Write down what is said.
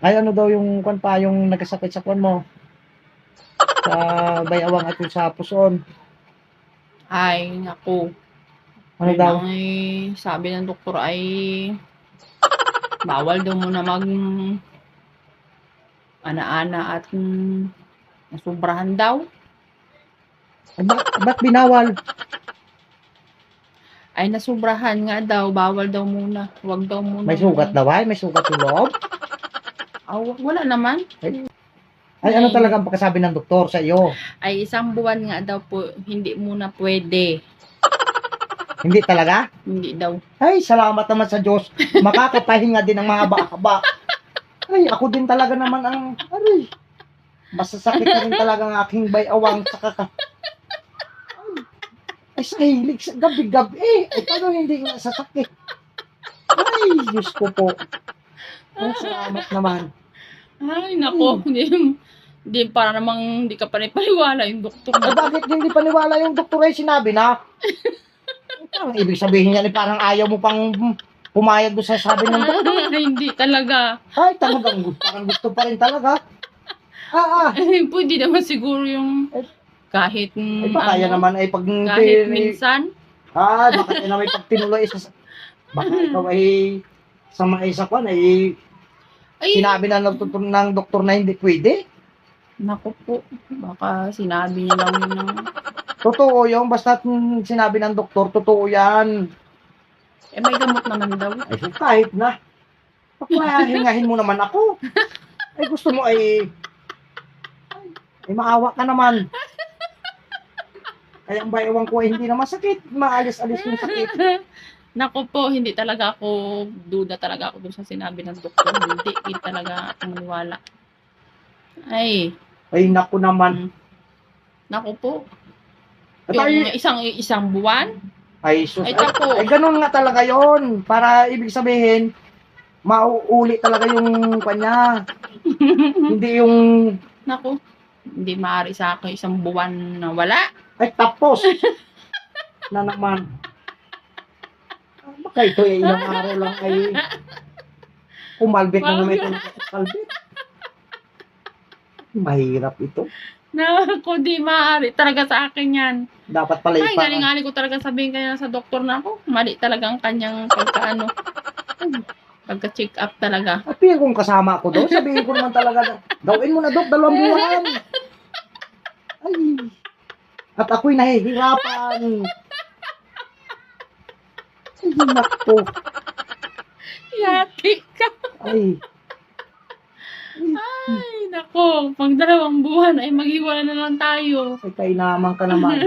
Ay, ano daw yung kwan pa, yung nagkasakit sa kwan mo? Sa bayawang at yung sa puson. Ay, naku. Ano Yun daw? ang ay, sabi ng doktor ay bawal daw muna mag ana-ana at mm, nasubrahan daw. Ay, ba- ba't binawal? Ay nasubrahan nga daw, bawal daw muna. Huwag daw muna. May sugat daw ay? May sugat yung loob? Ah, wa- wala naman. Ay, ano talaga ang pagkasabi ng doktor sa iyo? Ay isang buwan nga daw po, hindi muna pwede. Hindi talaga? Hindi daw. Ay, salamat naman sa Diyos. Makakapahinga din ng mga haba-haba. Ay, ako din talaga naman ang, aray, masasakit na rin talaga ang aking bayawang sa kaka... Ay, sa hilig, sa gabi-gabi. Ay, paano hindi nga sasakit? Ay, Diyos ko po. Ay, salamat naman. Ay, nako. Hindi, hindi para namang hindi ka panipaliwala yung doktor. Ay, bakit hindi paniwala yung doktor ay sinabi na? Ang ibig sabihin niya, eh, parang ayaw mo pang pumayag doon sa sabi ng doktor. Ay, hindi talaga. Ay, talagang parang gusto pa rin talaga. Ah, ah. Ay, pwede naman siguro yung kahit Ay, baka yan ano, naman ay pag... kahit minsan. Ah, baka yan naman ay pag tinuloy sa... Baka ikaw ay sa mga isa kwan ay Ay, sinabi na ng, doktor- ng doktor na hindi pwede. Naku po, baka sinabi niya lang yun ng... Totoo yung basta mm, sinabi ng doktor, totoo yan. Eh, may gamot naman daw. Ay, kahit na. Papahingahin mo naman ako. Ay, gusto mo ay... Ay, ay maawa ka naman. Kaya ang bayawang ko ay hindi na masakit. Maalis-alis yung sakit. Naku po, hindi talaga ako, duda talaga ako dun sa sinabi ng doktor. Hindi, hindi talaga ako maniwala. Ay, Ay, naku naman. naku po. At ay, Yung isang isang buwan, ay, sus, ay ay, tapo. ay, ganun nga talaga yon Para ibig sabihin, mauuli talaga yung kanya. hindi yung, Naku, hindi maaari sa akin isang buwan na wala. ay tapos. na naman. Ah, Baka ito ay ilang araw lang ay umalbit na naman ito kalbit. Mahirap ito. Naku, di maaari talaga sa akin yan. Dapat pala Ay, ipa- galing-galing ko talaga sabihin kaya sa doktor na ako. Mali talaga ang kanyang pagkaano. Pagka-check up talaga. At kung kasama ako doon, sabihin ko naman talaga, gawin mo na, Dok, dalawang buwan. Ay. At ako'y nahihirapan. Ay, nako. Yati ka. Ay, Ay, nako. Pag dalawang buwan ay maghiwala na lang tayo. ay kainaman ka naman.